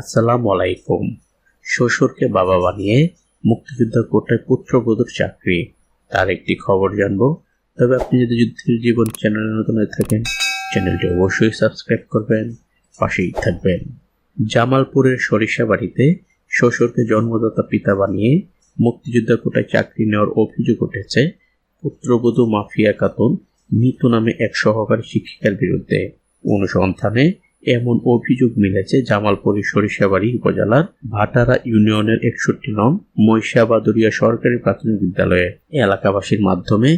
আসসালামু আলাইকুম শ্বশুরকে বাবা বানিয়ে মুক্তিযোদ্ধা কোটায় পুত্রবধূর চাকরি, তার একটি খবর জানব। তবে আপনি যদি যুদ্ধের জীবন চ্যানেলে নতুন হয়ে থাকেন, চ্যানেলটি অবশ্যই সাবস্ক্রাইব করবেন, পাশেই থাকবেন। জামালপুরের সরিষা বাড়িতে শ্বশুরকে জন্মদাতা পিতা বানিয়ে মুক্তিযোদ্ধা কোটায় চাকরি নেওয়ার অভিযোগ উঠেছে পুত্রবধূ মাফিয়া খাতুন মিতু নামে এক সহকারী শিক্ষিকার বিরুদ্ধে। অনুসন্ধানে এমন অভিযোগ মিলেছে জামালপুরের সরিষাবাড়ি উপজেলার ভাটারা ইউনিয়নের একষট্টি নং মহিষাবাদুরিয়া সরকারি প্রাথমিক বিদ্যালয়ে। এলাকাবাসীর মাধ্যমে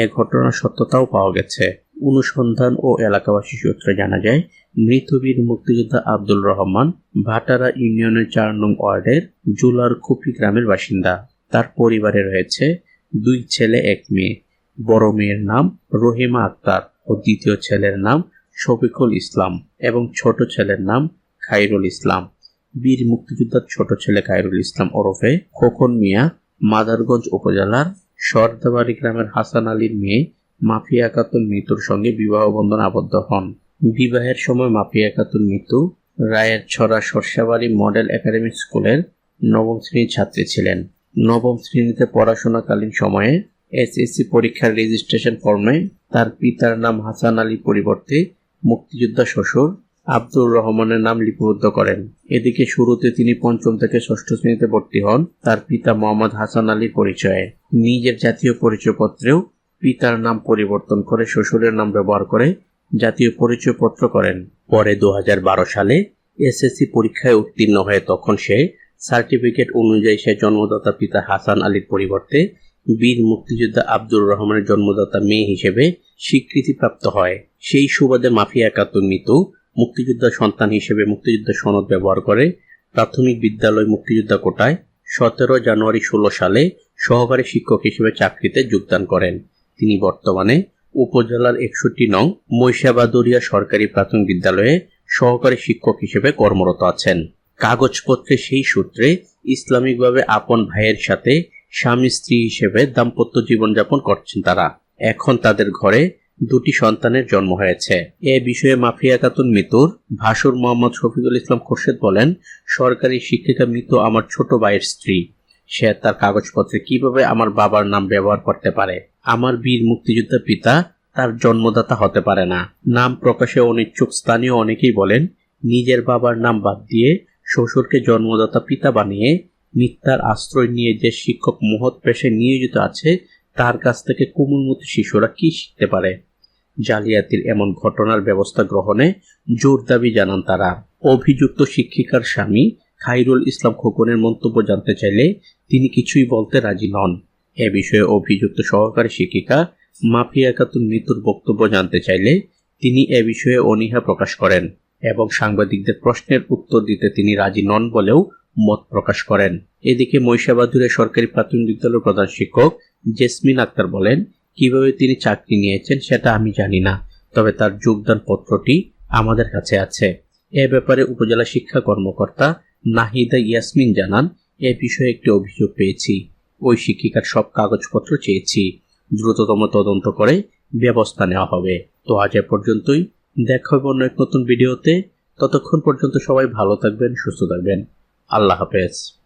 এ ঘটনার সত্যতাও পাওয়া গেছে। অনুসন্ধান ও এলাকাবাসী সূত্রে জানা যায়, মৃত বীর মুক্তিযোদ্ধা আব্দুল রহমান ভাটারা ইউনিয়নের চার নং ওয়ার্ডের জুলার খুপি গ্রামের বাসিন্দা। তার পরিবারে রয়েছে দুই ছেলে, এক মেয়ে। বড় মেয়ের নাম রহিমা আক্তার ও দ্বিতীয় ছেলের নাম শফিকুল ইসলাম এবং ছোট ছেলের নাম খাইরুল ইসলাম। বীর মুক্তিযোদ্ধার ছোট ছেলে খাইরুল ইসলাম ওরফে খোকন মিয়া মাদারগঞ্জ উপজেলার সর্দাবাড়ি গ্রামের হাসান আলীর মেয়ে মাফিয়া খাতুন মৃত্যুর সঙ্গে বিবাহ বন্ধন আবদ্ধ হন। বিবাহের সময় মাফিয়া খাতুন মৃত্যু রায়ের ছড়া সরষাবাড়ি মডেল একাডেমি স্কুলের নবম শ্রেণির ছাত্রী ছিলেন। নবম শ্রেণীতে পড়াশোনাকালীন সময়ে এসএসসি পরীক্ষার রেজিস্ট্রেশন ফর্মে তার পিতার নাম হাসান আলী পরিবর্তে মুক্তিযোদ্ধা শ্বশুর আব্দুর রহমানের নাম লিপিবদ্ধ করেন। এদিকে শুরুতে তিনি পঞ্চম থেকে ষষ্ঠ শ্রেণীতে ভর্তি হন। তার পিতা মোহাম্মদ হাসান আলীর পরিচয়ে। নিজের জাতীয় পরিচয়পত্রেও পিতার নাম পরিবর্তন করে শ্বশুরের নাম ব্যবহার করে জাতীয় পরিচয়পত্র করেন। পরে দু হাজার বারো সালে এসএসসি পরীক্ষায় উত্তীর্ণ হয়ে তখন সে সার্টিফিকেট অনুযায়ী সে জন্মদাতা পিতা হাসান আলীর পরিবর্তে বীর মুক্তিযোদ্ধা আব্দুর রহমানের জন্মদাতা মেয়ে হিসেবে স্বীকৃতিপ্রাপ্ত হয়। সেই সুবাদে মাফিয়া একাত্তর মৃত্যু মুক্তিযোদ্ধা সন্তান হিসেবে মুক্তিযোদ্ধা সনদ ব্যবহার করে প্রাথমিক বিদ্যালয় মুক্তিযোদ্ধা কোটায় সতেরো জানুয়ারি ষোলো সালে সহকারী শিক্ষক হিসেবে চাকরিতে যোগদান করেন। তিনি বর্তমানে উপজেলার একষট্টি নং মহিষাবাদুরিয়া সরকারি প্রাথমিক বিদ্যালয়ে সহকারী শিক্ষক হিসেবে কর্মরত আছেন। কাগজপত্রে সেই সূত্রে ইসলামিকভাবে আপন ভাইয়ের সাথে স্বামী স্ত্রী হিসেবে দাম্পত্য জীবনযাপন করছেন তারা। এখন তাদের ঘরে দুটি সন্তানের জন্ম হয়েছে। এ বিষয়ে মাফিয়া খাতুন মৃত্যুর ভাসুর মোহাম্মদ শফিকুল ইসলাম খোরশেদ বলেন, সরকারি শিক্ষিকা মৃত আমার ছোট ভাইয়ের স্ত্রী। সে তার কাগজপত্রে কীভাবে আমার বাবার নাম ব্যবহার করতে পারে? আমার বীর মুক্তিযোদ্ধা পিতা তার জন্মদাতা হতে পারে না। নাম প্রকাশে অনিচ্ছুক স্থানীয় অনেকেই বলেন, নিজের বাবার নাম বাদ দিয়ে শ্বশুরকে জন্মদাতা পিতা বানিয়ে মিথ্যার আশ্রয় নিয়ে যে শিক্ষক মহৎ পেশায় নিয়োজিত আছে, তার কাছ থেকে কোমলমতি শিশুরা কি শিখতে পারে? জালিয়াতির এমন ঘটনার ব্যবস্থা গ্রহণে জোর দাবি জানান তারা। অভিযুক্ত শিক্ষিকার স্বামী খাইরুল ইসলাম খোকনের মন্তব্য জানতে চাইলে তিনি কিছুই বলতে রাজি নন। এ বিষয়ে অভিযুক্ত সহকারী শিক্ষিকা মাফিয়া খাতুন মৃত্যুর বক্তব্য জানতে চাইলে তিনি এ বিষয়ে অনীহা প্রকাশ করেন এবং সাংবাদিকদের প্রশ্নের উত্তর দিতে তিনি রাজি নন বলেও মত প্রকাশ করেন। এদিকে মহিষাবাদুরে সরকারি প্রাথমিক বিদ্যালয়ের প্রধান শিক্ষক জেসমিন আক্তার বলেন কীভাবে তিনি চাকরি নিয়েছেন সেটা আমি জানি না, তবে তার যোগদান পত্রটি আমাদের কাছে আছে। এ ব্যাপারে উপজেলা শিক্ষা কর্মকর্তা নাহিদা ইয়াসমিন জানান, এ বিষয়ে একটি অভিযোগ পেয়েছি। ওই শিক্ষিকার সব কাগজপত্র চেয়েছি। দ্রুততম তদন্ত করে ব্যবস্থা নেওয়া হবে। তো আজ এ পর্যন্তই। দেখা হবে অন্য এক নতুন ভিডিওতে। ততক্ষণ পর্যন্ত সবাই ভালো থাকবেন, সুস্থ থাকবেন। আল্লাহ হাফেজ।